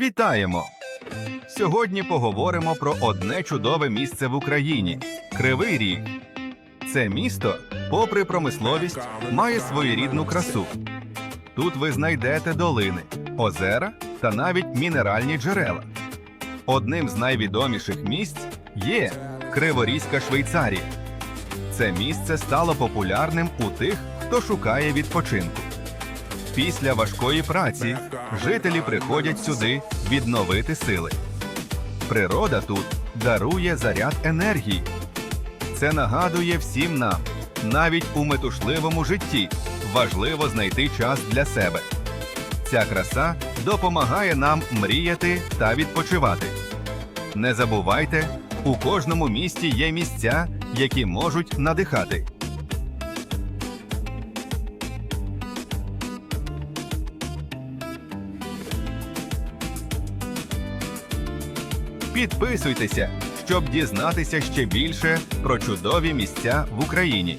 Вітаємо! Сьогодні поговоримо про одне чудове місце в Україні Кривий Ріг. Це місто, попри промисловість, має своєрідну красу. Тут ви знайдете долини, озера та навіть мінеральні джерела. Одним з найвідоміших місць є Криворізька Швейцарія. Це місце стало популярним у тих, хто шукає відпочинку. Після важкої праці жителі приходять сюди відновити сили. Природа тут дарує заряд енергії. Це нагадує всім нам, навіть у метушливому житті важливо знайти час для себе. Ця краса допомагає нам мріяти та відпочивати. Не забувайте, у кожному місті є місця, які можуть надихати. Підписуйтеся, щоб дізнатися ще більше про чудові місця в Україні.